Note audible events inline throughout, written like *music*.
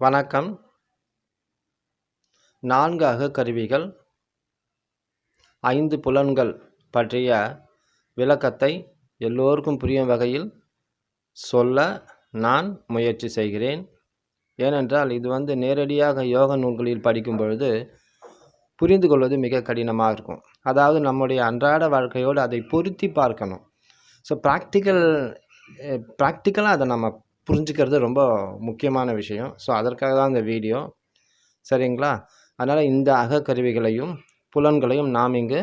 வணக்கம். நான்கு அகக்கருவிகள் ஐந்து புலன்கள் பற்றிய விளக்கத்தை எல்லோருக்கும் புரியும் வகையில் சொல்ல நான் முயற்சி செய்கிறேன். ஏனென்றால் இது வந்து நேரடியாக யோக நூல்களில் படிக்கும் பொழுது புரிந்து கொள்வது மிக கடினமாக இருக்கும். அதாவது நம்முடைய அன்றாட வாழ்க்கையோடு அதை பொருத்தி பார்க்கணும். ஸோ ப்ராக்டிக்கல் ப்ராக்டிக்கலாக அதை நம்ம புரிஞ்சுக்கிறது ரொம்ப முக்கியமான விஷயம். ஸோ அதற்காக தான் இந்த வீடியோ. சரிங்களா? அதனால் இந்த அகக்கருவிகளையும் புலன்களையும் நாம் இங்கு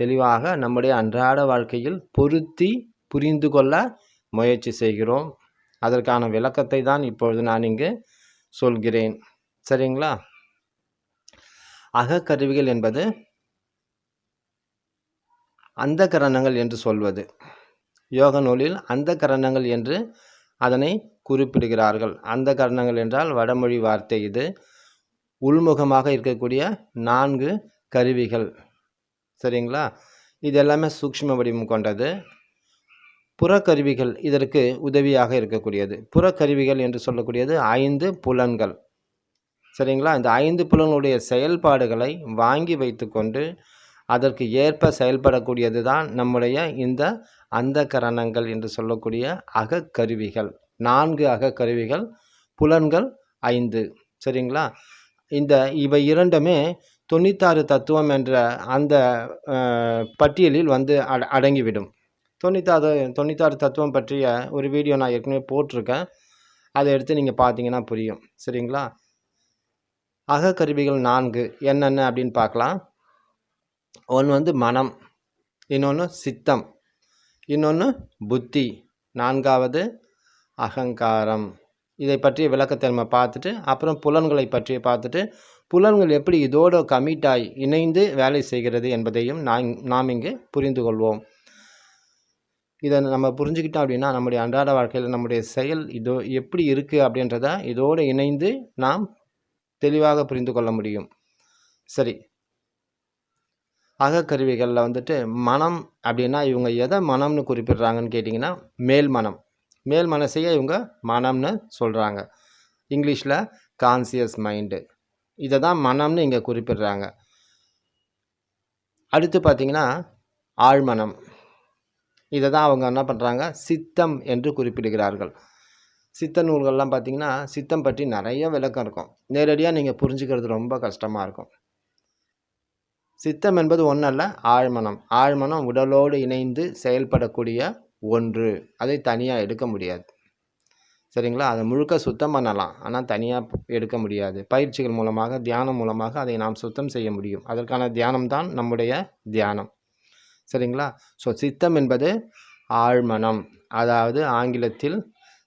தெளிவாக நம்முடைய அன்றாட வாழ்க்கையில் பொருத்தி புரிந்து கொள்ள முயற்சி செய்கிறோம். அதற்கான விளக்கத்தை தான் இப்பொழுது நான் இங்கு சொல்கிறேன். சரிங்களா? அகக்கருவிகள் என்பது அந்த கரணங்கள் என்று சொல்வது. யோக நூலில் அந்த கரணங்கள் என்று அதனை குறிப்பிடுகிறார்கள். அந்த கரணங்கள் என்றால் வடமொழி வார்த்தை இது. உள்முகமாக இருக்கக்கூடிய நான்கு கருவிகள். சரிங்களா? இது எல்லாமே சூக்ஷ்ம வடிவம் கொண்டது. புறக்கருவிகள் இதற்கு உதவியாக இருக்கக்கூடியது. புறக்கருவிகள் என்று சொல்லக்கூடியது ஐந்து புலன்கள். சரிங்களா? இந்த ஐந்து புலன்களுடைய செயல்பாடுகளை வாங்கி வைத்துக்கொண்டு அதற்கு ஏற்ப செயல்படக்கூடியது தான் நம்முடைய இந்த அந்த கரணங்கள் என்று சொல்லக்கூடிய அகக்கருவிகள். நான்கு அகக்கருவிகள் புலன்கள் ஐந்து. சரிங்களா? இந்த இவை இரண்டுமே தொண்ணூத்தாறு தத்துவம் என்ற அந்த பட்டியலில் வந்து அட அடங்கிவிடும். தொண்ணூத்தாறு தொண்ணூத்தாறு தத்துவம் பற்றிய ஒரு வீடியோ நான் ஏற்கனவே போட்டிருக்கேன். அதை எடுத்து நீங்கள் பார்த்தீங்கன்னா புரியும். சரிங்களா? அகக்கருவிகள் நான்கு. என்னென்ன அப்படின்னு பார்க்கலாம். ஒன்று வந்து மனம் இன்னொன்று சித்தம். இன்னொன்று புத்தி. நான்காவது அகங்காரம். இதை பற்றிய விளக்கத்தை நம்ம பார்த்துட்டு அப்புறம் புலன்களை பற்றி பார்த்துட்டு புலன்கள் எப்படி இதோடு கமிட்டாய் இணைந்து வேலை செய்கிறது என்பதையும் நான் நாம் இங்கு புரிந்து கொள்வோம். இதை நம்ம புரிஞ்சுக்கிட்டோம் அப்படின்னா நம்முடைய அன்றாட வாழ்க்கையில் நம்முடைய செயல் இதோ எப்படி இருக்குது அப்படின்றத இதோடு இணைந்து நாம் தெளிவாக புரிந்து கொள்ள முடியும். சரி. அகக்கருவிகளில் வந்துட்டு மனம் அப்படின்னா இவங்க எதை மனம்னு குறிப்பிடுறாங்கன்னு கேட்டிங்கன்னா மேல் மனம். மேல் மனசையே இவங்க மனம்னு சொல்கிறாங்க இங்கிலீஷில் கான்சியஸ் மைண்டு இதை தான் மனம்னு இங்கே குறிப்பிடுறாங்க. அடுத்து பார்த்திங்கன்னா ஆழ்மனம். இதை தான் அவங்க என்ன பண்ணுறாங்க சித்தம் என்று குறிப்பிடுகிறார்கள். சித்த நூல்கள்லாம் பார்த்திங்கன்னா சித்தம் பற்றி நிறைய விளக்கம் இருக்கும். நேரடியாக நீங்கள் புரிஞ்சுக்கிறது ரொம்ப கஷ்டமாக இருக்கும். சித்தம் என்பது ஒன்றல்ல ஆழ்மனம். ஆழ்மனம் உடலோடு இணைந்து செயல்படக்கூடிய ஒன்று. அதை தனியாக எடுக்க முடியாது. சரிங்களா? அதை முழுக்க சுத்தம் பண்ணலாம். ஆனால் தனியாக எடுக்க முடியாது. பயிற்சிகள் மூலமாக தியானம் மூலமாக அதை நாம் சுத்தம் செய்ய முடியும். அதற்கான தியானம் தான் நம்முடைய தியானம். சரிங்களா? ஸோ சித்தம் என்பது ஆழ்மனம். அதாவது ஆங்கிலத்தில்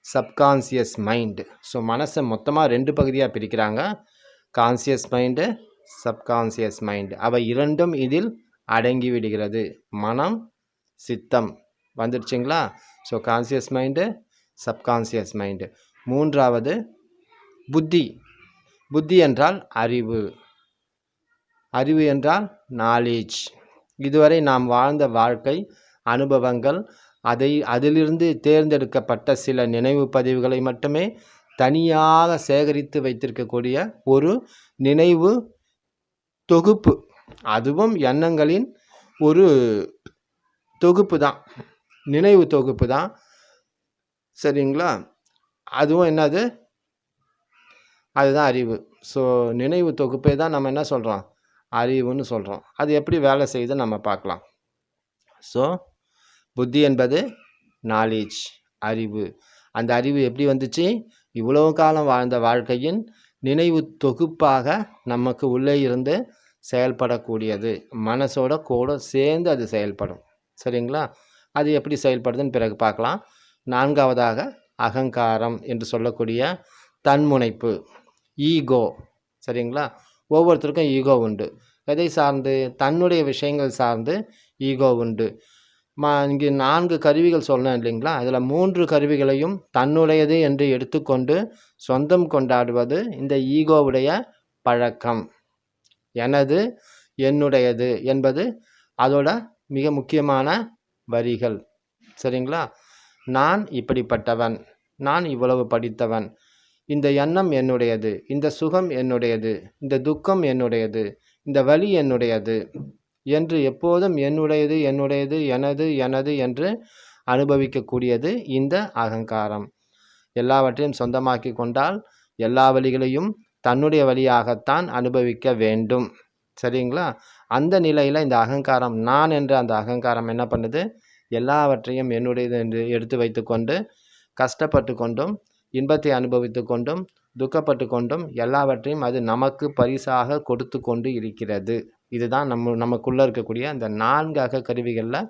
சப்கான்சியஸ் மைண்டு ஸோ மனசை மொத்தமாக ரெண்டு பகுதியாக பிரிக்கிறாங்க. கான்சியஸ் மைண்டு சப்கான்சியஸ் மைண்டு அவை இரண்டும் இதில் அடங்கி விடுகிறது மனம் சித்தம். வந்துடுச்சுங்களா? So conscious mind subconscious mind மூன்றாவது புத்தி. புத்தி என்றால் அறிவு. அறிவு என்றால் நாலேஜ் இதுவரை நாம் வாழ்ந்த வாழ்க்கை அனுபவங்கள் அதை அதிலிருந்து தேர்ந்தெடுக்கப்பட்ட சில நினைவு பதிவுகளை மட்டுமே தனியாக சேகரித்து வைத்திருக்கக்கூடிய ஒரு நினைவு தொகுப்பு. அதுவும் எண்ணங்களின் ஒரு தொகுப்பு தான் நினைவு தொகுப்பு தான் சரிங்களா? அதுவும் என்னது? அதுதான் அறிவு. ஸோ நினைவு தொகுப்பே தான் நம்ம என்ன சொல்கிறோம் அறிவுன்னு சொல்கிறோம் அது எப்படி வேலை செய்யுது நம்ம பார்க்கலாம். ஸோ புத்தி என்பது நாலேஜ் அறிவு. அந்த அறிவு எப்படி வந்துச்சு? இவ்வளவு காலம் வாழ்ந்த வாழ்க்கையின் நினைவு தொகுப்பாக நமக்கு உள்ளே இருந்து செயல்படக்கூடியது. மனசோட கூட சேர்ந்து அது செயல்படும். சரிங்களா? அது எப்படி செயல்படுதுன்னு பிறகு பார்க்கலாம். நான்காவதாக அகங்காரம் என்று சொல்லக்கூடிய தன்முனைப்பு ஈகோ. சரிங்களா? ஒவ்வொருத்தருக்கும் ஈகோ உண்டு. எதை சார்ந்து? தன்னுடைய விஷயங்கள் சார்ந்து ஈகோ உண்டு. மா இங்கே நான்கு கருவிகள் சொன்னேன் இல்லைங்களா? அதில் மூன்று கருவிகளையும் தன்னுடையது என்று எடுத்துக்கொண்டு சொந்தம் கொண்டாடுவது இந்த ஈகோவுடைய பழக்கம். எனது என்னுடையது என்பது அதோட மிக முக்கியமான வரிகள். சரிங்களா? நான் இப்படிப்பட்டவன். நான் இவ்வளவு படித்தவன். இந்த எண்ணம் என்னுடையது. இந்த சுகம் என்னுடையது. இந்த துக்கம் என்னுடையது. இந்த வலி என்னுடையது. என்று எப்போதும் என்னுடையது என்னுடையது எனது எனது என்று அனுபவிக்கக்கூடியது இந்த அகங்காரம். எல்லாவற்றையும் சொந்தமாக்கி கொண்டால் எல்லா வழிகளையும் தன்னுடைய வழியாகத்தான் அனுபவிக்க வேண்டும். சரிங்களா? அந்த நிலையில் இந்த அகங்காரம் நான் என்ற அந்த அகங்காரம் என்ன பண்ணுது? எல்லாவற்றையும் என்னுடையது என்று எடுத்து வைத்துக்கொண்டு கஷ்டப்பட்டு கொண்டும் இன்பத்தை அனுபவித்து கொண்டும் துக்கப்பட்டு கொண்டும் எல்லாவற்றையும் அது நமக்கு பரிசாக கொடுத்து கொண்டு இருக்கிறது. இதுதான் நம்ம நமக்குள்ளே இருக்கக்கூடிய அந்த நான்கு அகக்கருவிகளில்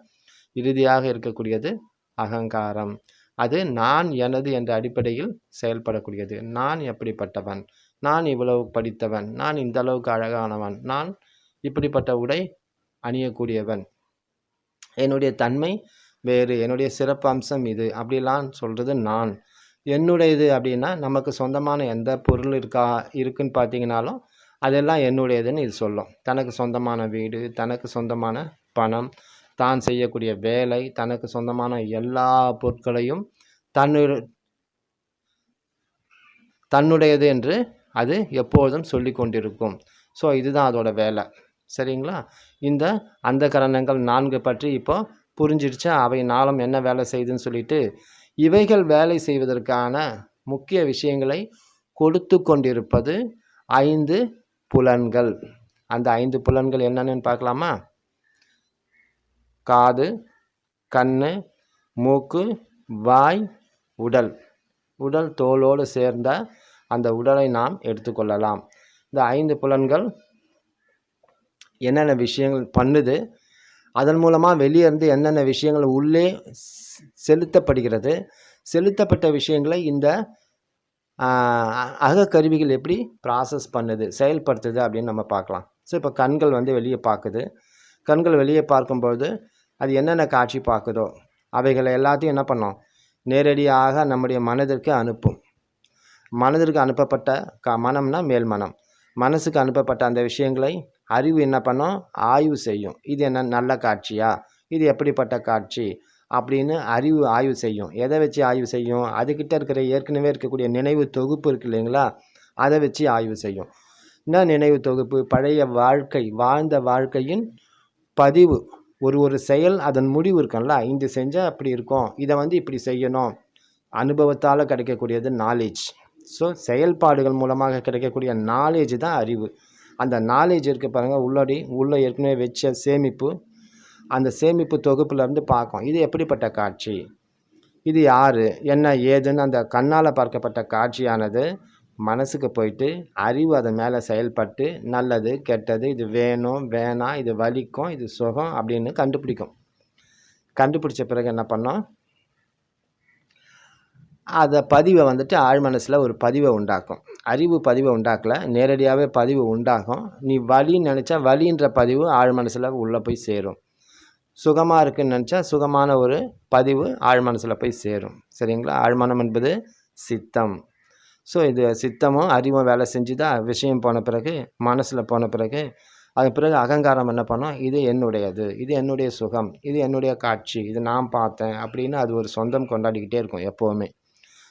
இறுதியாக இருக்கக்கூடியது அகங்காரம். அது நான் எனது என்ற அடிப்படையில் செயல்படக்கூடியது. நான் எப்படிப்பட்டவன்? நான் இவ்வளவு படித்தவன். நான் இந்த அளவுக்கு அழகானவன். நான் இப்படிப்பட்ட உடை அணியக்கூடியவன். என்னுடைய தன்மை வேறு. என்னுடைய சிறப்பு அம்சம் இது. அப்படிலாம் சொல்கிறது நான். என்னுடையது அப்படின்னா நமக்கு சொந்தமான எந்த பொருள் இருக்கா இருக்குன்னு பார்த்தீங்கனாலும் அதெல்லாம் என்னுடையதுன்னு இது சொல்லும். தனக்கு சொந்தமான வீடு தனக்கு சொந்தமான பணம் தான் செய்யக்கூடிய வேலை தனக்கு சொந்தமான எல்லா பொருட்களையும் தன்னு தன்னுடையது என்று அது எப்பொழுதும் சொல்லி கொண்டிருக்கும். ஸோ இதுதான் அதோட வேலை. சரிங்களா? இந்த அந்த கரணங்கள் நான்கு பற்றி இப்போ புரிஞ்சிடுச்சா. அவை நாளும் என்ன வேலை செய்யுதுன்னு சொல்லிட்டு இவைகள் வேலை செய்வதற்கான முக்கிய விஷயங்களை கொடுத்து கொண்டிருப்பது ஐந்து புலன்கள். அந்த ஐந்து புலன்கள் என்னென்னு பார்க்கலாமா? காது கண் மூக்கு வாய் உடல். உடல் தோலோடு சேர்ந்த அந்த உடலை நாம் எடுத்துக்கொள்ளலாம். இந்த ஐந்து புலன்கள் என்னென்ன விஷயங்கள் பண்ணுது அதன் மூலமாக வெளியே இருந்து என்னென்ன விஷயங்கள் உள்ளே செலுத்தப்படுகிறது செலுத்தப்பட்ட விஷயங்களை இந்த அகக்கருவிகள் எப்படி ப்ராசஸ் பண்ணுது செயல்படுத்துது அப்படின்னு நம்ம பார்க்கலாம். ஸோ இப்போ கண்கள் வந்து வெளியே பார்க்குது. கண்கள் வெளியே பார்க்கும்போது அது என்னென்ன காட்சி பார்க்குதோ அவைகளை எல்லாத்தையும் என்ன பண்ணோம்? நேரடியாக நம்முடைய மனதிற்கு அனுப்பும். மனதிற்கு அனுப்பப்பட்ட க மனம்னா மேல் மனம். மனசுக்கு அனுப்பப்பட்ட அந்த விஷயங்களை அறிவு என்ன பண்ணும்? ஆய்வு செய்யும். இது என்ன நல்ல காட்சியா? இது எப்படிப்பட்ட காட்சி? அப்படின்னு அறிவு ஆய்வு செய்யும். எதை வச்சு ஆய்வு செய்யும்? அதுக்கிட்ட இருக்கிற ஏற்கனவே இருக்கக்கூடிய நினைவு தொகுப்பு இருக்கு இல்லைங்களா? அதை வச்சு ஆய்வு செய்யும். என்ன நினைவு தொகுப்பு? பழைய வாழ்க்கை வாழ்ந்த வாழ்க்கையின் பதிவு. ஒரு ஒரு செயல் அதன் முடிவு இருக்கும்ல? இது செஞ்சால் அப்படி இருக்கும். இதை வந்து இப்படி செய்யணும். அனுபவத்தால் கிடைக்கக்கூடியது நாலேஜ் ஸோ செயல்பாடுகள் மூலமாக கிடைக்கக்கூடிய நாலேஜ் தான் அறிவு. அந்த நாலேஜ் இருக்க பாருங்கள் உள்ளடி உள்ளே ஏற்கனவே வச்ச சேமிப்பு அந்த சேமிப்பு தொகுப்புலேருந்து பார்க்கும். இது எப்படிப்பட்ட காட்சி? இது யார்? என்ன ஏதுன்னு அந்த கண்ணால் பார்க்கப்பட்ட காட்சியானது மனசுக்கு போயிட்டு அறிவு அதன் மேலே செயல்பட்டு நல்லது கெட்டது இது வேணும் வேணாம் இது வலிக்கும் இது சுகம் அப்படின்னு கண்டுபிடிக்கும். கண்டுபிடிச்ச பிறகு என்ன பண்ணோம்? அதை பதிவை வந்துட்டு ஆழ்மனசில் ஒரு பதிவை உண்டாக்கும். அறிவு பதிவை உண்டாக்கல நேரடியாகவே பதிவு உண்டாகும். நீ வலின்னு நினச்சா வலின்ற பதிவு ஆழ்மனசில் உள்ளே போய் சேரும். சுகமாக இருக்குதுன்னு நினச்சா சுகமான ஒரு பதிவு ஆழ்மனசில் போய் சேரும். சரிங்களா? ஆழ்மனம் என்பது சித்தம். ஸோ இது சித்தமும் அறிவும் வேலை செஞ்சு தான் விஷயம் போன பிறகு மனசில் போன பிறகு அது பிறகு அகங்காரம் என்ன பண்ணோம்? இது என்னுடையது. இது என்னுடைய சுகம். இது என்னுடைய காட்சி. இது நான் பார்த்தேன் அப்படின்னு அது ஒரு சொந்தம் கொண்டாடிக்கிட்டே இருக்கும் எப்போவுமே.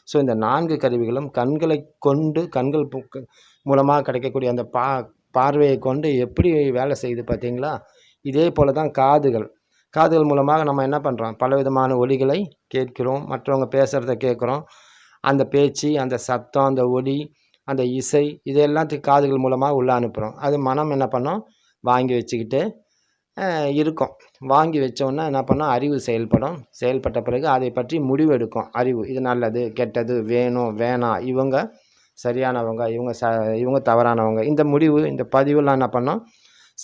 ஸோ இந்த நான்கு கருவிகளும் கண்களை கொண்டு கண்கள் மூலமாக கிடைக்கக்கூடிய அந்த பா பார்வையை கொண்டு எப்படி வேலை செய்யுது பார்த்தீங்களா? இதே போல் தான் காதுகள். காதுகள் மூலமாக நம்ம என்ன பண்ணுறோம் பலவிதமான ஒலிகளை கேட்கிறோம். மற்றவங்க பேசுகிறத கேட்குறோம். அந்த பேச்சு அந்த சத்தம் அந்த ஒலி அந்த இசை இது எல்லாத்துக்கும் காதுகள் மூலமாக உள்ளே அனுப்புகிறோம் அது மனம் என்ன பண்ணோம்? வாங்கி வச்சுக்கிட்டு இருக்கும். வாங்கி வச்சோன்னா என்ன பண்ணோம்? அறிவு செயல்படும். செயல்பட்ட பிறகு அதை பற்றி முடிவு எடுக்கும். அறிவு. இது நல்லது கெட்டது வேணும் வேணாம் இவங்க சரியானவங்க இவங்க ச இவங்க தவறானவங்க. இந்த முடிவு இந்த பதிவுலாம் என்ன பண்ணோம்?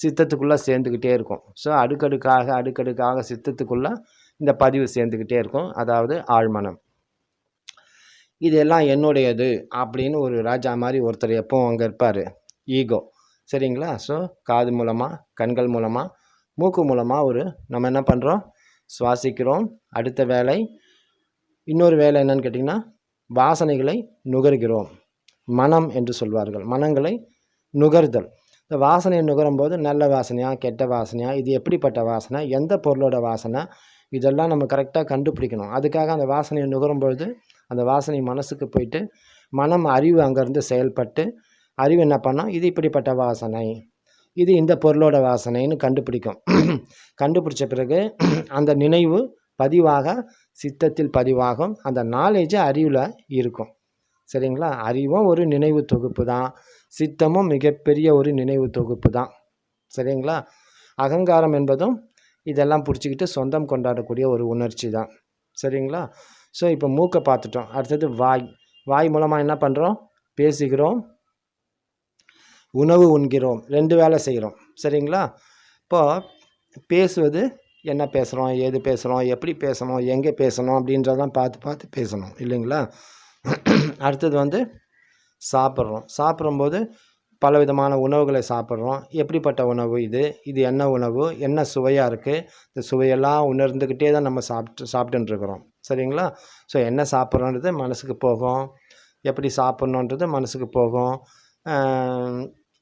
சித்தத்துக்குள்ளே சேர்ந்துக்கிட்டே இருக்கும். ஸோ அடுக்கடுக்காக அடுக்கடுக்காக சித்தத்துக்குள்ளே இந்த பதிவு சேர்ந்துக்கிட்டே இருக்கும். அதாவது ஆழ்மனம். இதெல்லாம் என்னுடையது அப்படின்னு ஒரு ராஜா மாதிரி ஒருத்தர் எப்பவும் அங்கே இருப்பார். ஈகோ சரிங்களா? ஸோ காது மூலமாக கண்கள் மூலமாக மூக்கு மூலமாக ஒரு நம்ம என்ன பண்ணுறோம் சுவாசிக்கிறோம். அடுத்த வேலை இன்னொரு வேலை என்னன்னு கேட்டிங்கன்னா வாசனைகளை நுகர்கிறோம். மனம் என்று சொல்வார்கள். மனங்களை நுகர்தல். இந்த வாசனையை நுகரும்போது நல்ல வாசனையா கெட்ட வாசனையா இது எப்படிப்பட்ட வாசனை எந்த பொருளோட வாசனை இதெல்லாம் நம்ம கரெக்டாக கண்டுபிடிக்கணும். அதுக்காக அந்த வாசனையை நுகரும்பொழுது அந்த வாசனை மனசுக்கு போயிட்டு மனம் அறிவு அங்கேருந்து செயல்பட்டு அறிவு என்ன பண்ணோம்? இது இப்படிப்பட்ட வாசனை இது இந்த பொருளோட வாசனைன்னு கண்டுபிடிக்கும். *clears throat* கண்டுபிடிச்ச பிறகு *clears throat* அந்த நினைவு பதிவாக சித்தத்தில் பதிவாகும். அந்த நாலேஜ் அறிவில் இருக்கும். சரிங்களா? அறிவும் ஒரு நினைவு தொகுப்பு தான். சித்தமும் மிகப்பெரிய ஒரு நினைவு தொகுப்பு தான் சரிங்களா? அகங்காரம் என்பதும் இதெல்லாம் பிடிச்சிக்கிட்டு சொந்தம் கொண்டாடக்கூடிய ஒரு உணர்ச்சி தான் சரிங்களா? ஸோ இப்போ மூக்கை பார்த்துட்டோம். அடுத்தது வாய். வாய் மூலமாக என்ன பண்ணுறோம் பேசுகிறோம். உணவு உண்கிறோம். ரெண்டு வேலை செய்கிறோம் சரிங்களா? இப்போது பேசுவது என்ன பேசுகிறோம் ஏது பேசுகிறோம் எப்படி பேசணும்? எங்கே பேசணும்? அப்படின்றதெல்லாம் பார்த்து பார்த்து பேசணும். இல்லைங்களா? அடுத்தது வந்து சாப்பிட்றோம். சாப்பிடும்போது பல விதமான உணவுகளை சாப்பிட்றோம். எப்படிப்பட்ட உணவு இது? இது என்ன உணவு? என்ன சுவையாக இருக்குது இந்த சுவையெல்லாம் உணர்ந்துக்கிட்டே தான் நம்ம சாப்பிட்டு சாப்பிட்டுருக்குறோம் சரிங்களா? ஸோ என்ன சாப்பிட்றோன்றது மனசுக்கு போகும். எப்படி சாப்பிட்ணுன்றது மனசுக்கு போகும்.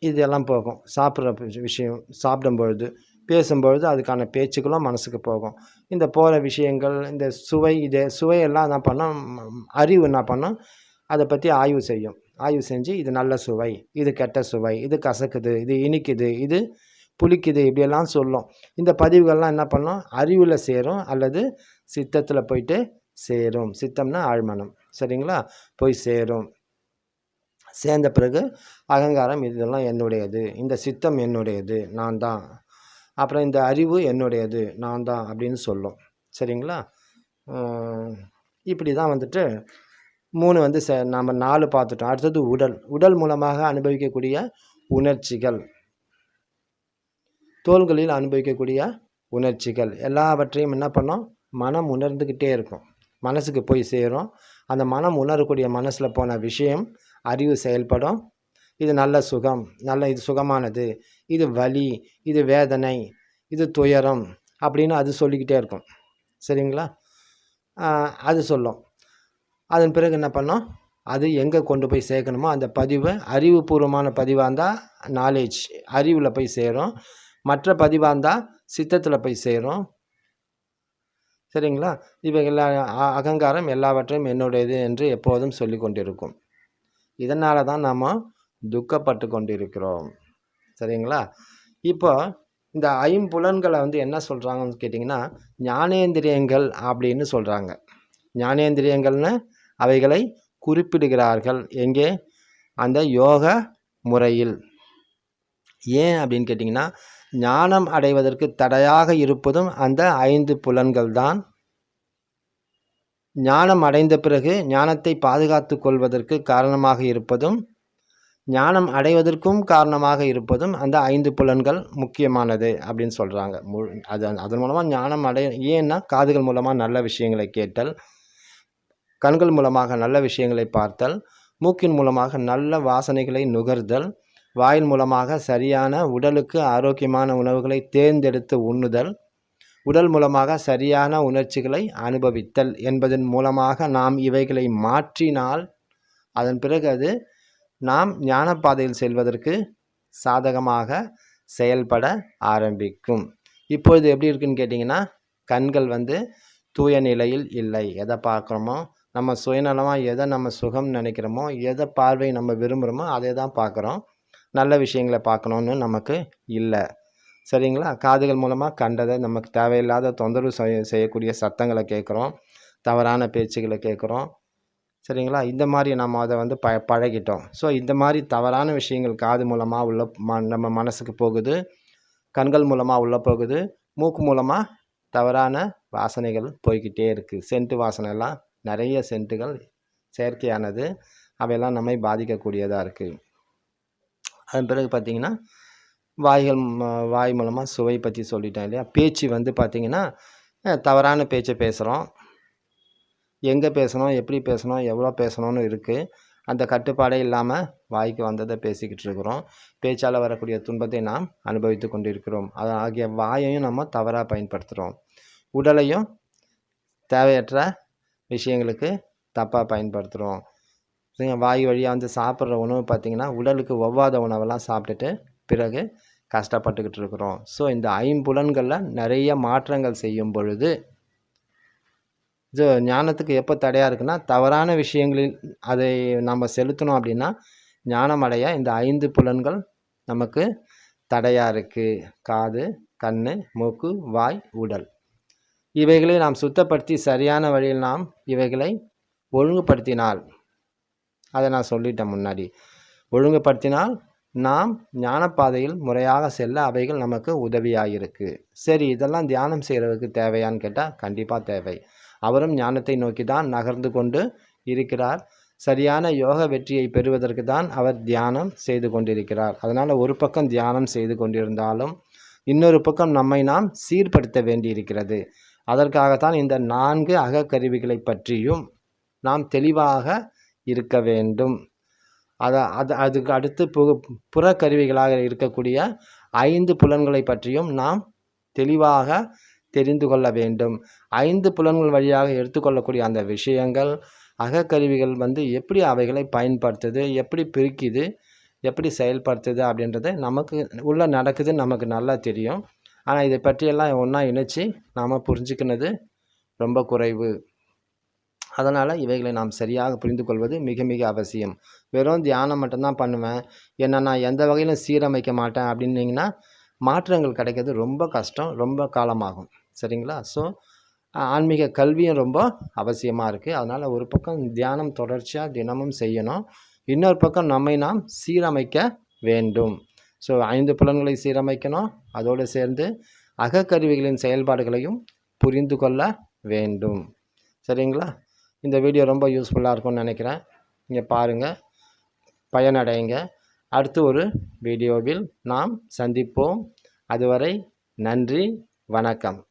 இதெல்லாம் போகும். சாப்பிட்ற விஷயம் சாப்பிடும் பொழுது பேசும்பொழுது அதுக்கான பேச்சுக்களும் மனசுக்கு போகும். இந்த போகிற விஷயங்கள் இந்த சுவை இது சுவையெல்லாம் என்ன பண்ணோம்? அறிவு என்ன பண்ணோம்? அதை பற்றி ஆய்வு செய்யும். ஆய்வு செஞ்சு இது நல்ல சுவை இது கெட்ட சுவை இது கசக்குது இது இனிக்குது இது புளிக்குது இப்படியெல்லாம் சொல்லும். இந்த பதிவுகள்லாம் என்ன பண்ணோம்? அறிவில் சேரும் அல்லது சித்தத்தில் போயிட்டு சேரும். சித்தம்னா ஆழ்மனம். சரிங்களா? போய் சேரும். சேர்ந்த பிறகு அகங்காரம் இதெல்லாம் என்னுடையது. இந்த சித்தம் என்னுடையது. நான் தான். அப்புறம் இந்த அறிவு என்னுடையது. நான் தான் அப்படின்னு சொல்லும். சரிங்களா? இப்படி தான் வந்துட்டு மூணு வந்து ச நம்ம நாலு பார்த்துட்டோம். அடுத்தது உடல். உடல் மூலமாக அனுபவிக்கக்கூடிய உணர்ச்சிகள். தோள்களில் அனுபவிக்கக்கூடிய உணர்ச்சிகள். எல்லாவற்றையும் என்ன பண்ணோம்? மனம் உணர்ந்துக்கிட்டே இருக்கும். மனசுக்கு போய் சேரும். அந்த மனம் உணரக்கூடிய மனசில் போன விஷயம் அறிவு செயல்படும். இது நல்ல சுகம். நல்ல இது சுகமானது. இது வலி. இது வேதனை. இது துயரம். அப்படின்னு அது சொல்லிக்கிட்டே இருக்கும். சரிங்களா? அது சொல்லும். அதன் பிறகு என்ன பண்ணோம்? அது எங்கே கொண்டு போய் சேர்க்கணுமோ அந்த பதிவை அறிவுபூர்வமான பதிவாக இருந்தால் நாலேஜ் அறிவில் போய் சேரும். மற்ற பதிவாக இருந்தால் சித்தத்தில் போய் சேரும். சரிங்களா? இவைகள் அகங்காரம் எல்லாவற்றையும் என்னுடையது என்று எப்போதும் சொல்லி கொண்டிருக்கும். இதனால தான் நாம் துக்கப்பட்டு கொண்டிருக்கிறோம். சரிங்களா? இப்போ இந்த ஐம்புலன்களை வந்து என்ன சொல்கிறாங்கன்னு கேட்டிங்கன்னா ஞானேந்திரியங்கள் அப்படின்னு சொல்கிறாங்க ஞானேந்திரியங்கள்னு அவைகளை குறிப்பிடுகிறார்கள். எங்கே? அந்த யோக முறையில். ஏன் அப்படின்னு கேட்டிங்கன்னா ஞானம் அடைவதற்கு தடையாக இருப்பதும் அந்த ஐந்து புலன்கள் தான் ஞானம் அடைந்த பிறகு ஞானத்தை பாதுகாத்து கொள்வதற்கு காரணமாக இருப்பதும் ஞானம் அடைவதற்கும் காரணமாக இருப்பதும் அந்த ஐந்து புலன்கள் முக்கியமானது அப்படின்னு சொல்கிறாங்க மு அது அதன் மூலமாக ஞானம் அடைய ஏன்னா காதுகள் மூலமாக நல்ல விஷயங்களை கேட்டல். கண்கள் மூலமாக நல்ல விஷயங்களை பார்த்தல் மூக்கின் மூலமாக நல்ல வாசனைகளை நுகர்தல் வாயின் மூலமாக சரியான உடலுக்கு ஆரோக்கியமான உணவுகளை தேர்ந்தெடுத்து உண்ணுதல் உடல் மூலமாக சரியான உணர்ச்சிகளை அனுபவித்தல் என்பதன் மூலமாக நாம் இவைகளை மாற்றினால் அதன் பிறகு அது நாம் ஞானப்பாதையில் செல்வதற்கு சாதகமாக செயல்பட ஆரம்பிக்கும். இப்பொழுது எப்படி இருக்குன்னு கேட்டிங்கன்னா கண்கள் வந்து தூய நிலையில் இல்லை. எதை பார்க்குறோமோ நம்ம சுயநலமாக எதை நம்ம சுகம் நினைக்கிறோமோ எதை பார்வை நம்ம விரும்புகிறோமோ அதை தான் பார்க்குறோம். நல்ல விஷயங்களை பார்க்கணுன்னு நமக்கு இல்லை. சரிங்களா? காதுகள் மூலமாக கண்டதை நமக்கு தேவையில்லாத தொந்தரவு செய்ய செய்யக்கூடிய சத்தங்களை கேட்குறோம். தவறான பேச்சுகளை கேட்குறோம். சரிங்களா? இந்த மாதிரி நம்ம அதை வந்து ப பழகிட்டோம். ஸோ இந்த மாதிரி தவறான விஷயங்கள் காது மூலமாக உள்ள ம நம்ம மனசுக்கு போகுது. கண்கள் மூலமாக உள்ளே போகுது. மூக்கு மூலமாக தவறான வாசனைகள் போய்கிட்டே இருக்குது சென்ட்டு வாசனைலாம் நிறைய சென்ட்டுகள் செயற்கையானது அவையெல்லாம் நம்மை பாதிக்கக்கூடியதாக இருக்குது அதன் பிறகு பார்த்திங்கன்னா வாய்கள் வாய் மூலமாக சுவை பற்றி சொல்லிட்டேன் இல்லையா? பேச்சு வந்து பார்த்திங்கன்னா தவறான பேச்சை பேசுகிறோம் எங்கே பேசணும் எப்படி பேசணும் எவ்வளோ பேசணும்னு இருக்குது அந்த கட்டுப்பாடே இல்லாமல் வாய்க்கு வந்ததை பேசிக்கிட்டு இருக்கிறோம். பேச்சால் வரக்கூடிய துன்பத்தை நாம் அனுபவித்து கொண்டிருக்கிறோம். அது ஆகிய வாயையும் நம்ம தவறாக பயன்படுத்துகிறோம் உடலையும் தேவையற்ற விஷயங்களுக்கு தப்பாக பயன்படுத்துகிறோம் வாய் வழியாக வந்து சாப்பிட்ற உணவு பார்த்திங்கன்னா உடலுக்கு ஒவ்வாத உணவெல்லாம் சாப்பிட்டுட்டு பிறகு கஷ்டப்பட்டுக்கிட்டு இருக்கிறோம். ஸோ இந்த ஐம்புலன்களில் நிறைய மாற்றங்கள் செய்யும் பொழுது இது ஞானத்துக்கு எப்போ தடையாக இருக்குன்னா தவறான விஷயங்களில் அதை நம்ம செலுத்தணும் அப்படின்னா ஞானம் அடைய இந்த ஐந்து புலன்கள் நமக்கு தடையாக இருக்குது காது கண் மூக்கு வாய் உடல். இவைகளை நாம் சுத்தப்படுத்தி சரியான வழியில் நாம் இவைகளை ஒழுங்குபடுத்தினால் அதை நான் சொல்லிட்டேன் முன்னாடி ஒழுங்குபடுத்தினால் நாம் ஞானப்பாதையில் முறையாக செல்ல அவைகள் நமக்கு உதவியாக இருக்குது சரி இதெல்லாம் தியானம் செய்கிறதுக்கு தேவையான்னு கேட்டால் கண்டிப்பாக தேவை. அவரும் ஞானத்தை நோக்கி தான் நகர்ந்து கொண்டு இருக்கிறார். சரியான யோக வெற்றியை பெறுவதற்கு தான் அவர் தியானம் செய்து கொண்டிருக்கிறார். அதனால் ஒரு பக்கம் தியானம் செய்து கொண்டிருந்தாலும் இன்னொரு பக்கம் நம்மை நாம் சீர்படுத்த வேண்டியிருக்கிறது. அதற்காகத்தான் இந்த நான்கு அகக்கருவிகளை பற்றியும் நாம் தெளிவாக இருக்க வேண்டும். அதை அது அதுக்கு அடுத்து பு புறக்கருவிகளாக இருக்கக்கூடிய ஐந்து புலன்களை பற்றியும் நாம் தெளிவாக தெரிந்து கொள்ள வேண்டும். ஐந்து புலன்கள் வழியாக எடுத்துக்கொள்ளக்கூடிய அந்த விஷயங்கள் அகக்கருவிகள் வந்து எப்படி அவைகளை பயன்படுத்துது எப்படி பிரிக்குது எப்படி செயல்படுத்துது அப்படின்றது நமக்கு உள்ளே நடக்குதுன்னு நமக்கு நல்லா தெரியும். ஆனால் இதை பற்றியெல்லாம் ஒன்றா இணைச்சி நாம் புரிஞ்சுக்கினது ரொம்ப குறைவு. அதனால் இவைகளை நாம் சரியாக புரிந்து கொள்வது மிக மிக அவசியம். வெறும் தியானம் மட்டும்தான் பண்ணுவேன். என்ன நான் எந்த வகையிலும் சீரமைக்க மாட்டேன் அப்படின்னீங்கன்னா மாற்றங்கள் கிடைக்கிறது ரொம்ப கஷ்டம் ரொம்ப காலமாகும். சரிங்களா? ஸோ ஆன்மீக கல்வியும் ரொம்ப அவசியமாக இருக்குது அதனால் ஒரு பக்கம் தியானம் தொடர்ச்சியாக தினமும் செய்யணும். இன்னொரு பக்கம் நம்மை நாம் சீரமைக்க வேண்டும். ஸோ ஐந்து புலன்களை சீரமைக்கணும். அதோடு சேர்ந்து அகக்கருவிகளின் செயல்பாடுகளையும் புரிந்து கொள்ள வேண்டும். சரிங்களா? இந்த வீடியோ ரொம்ப யூஸ்ஃபுல்லாக இருக்கும்னு நினைக்கிறேன். இங்கே பாருங்கள் பயனடைங்க. அடுத்து ஒரு வீடியோவில் நாம் சந்திப்போம். அதுவரை நன்றி வணக்கம்.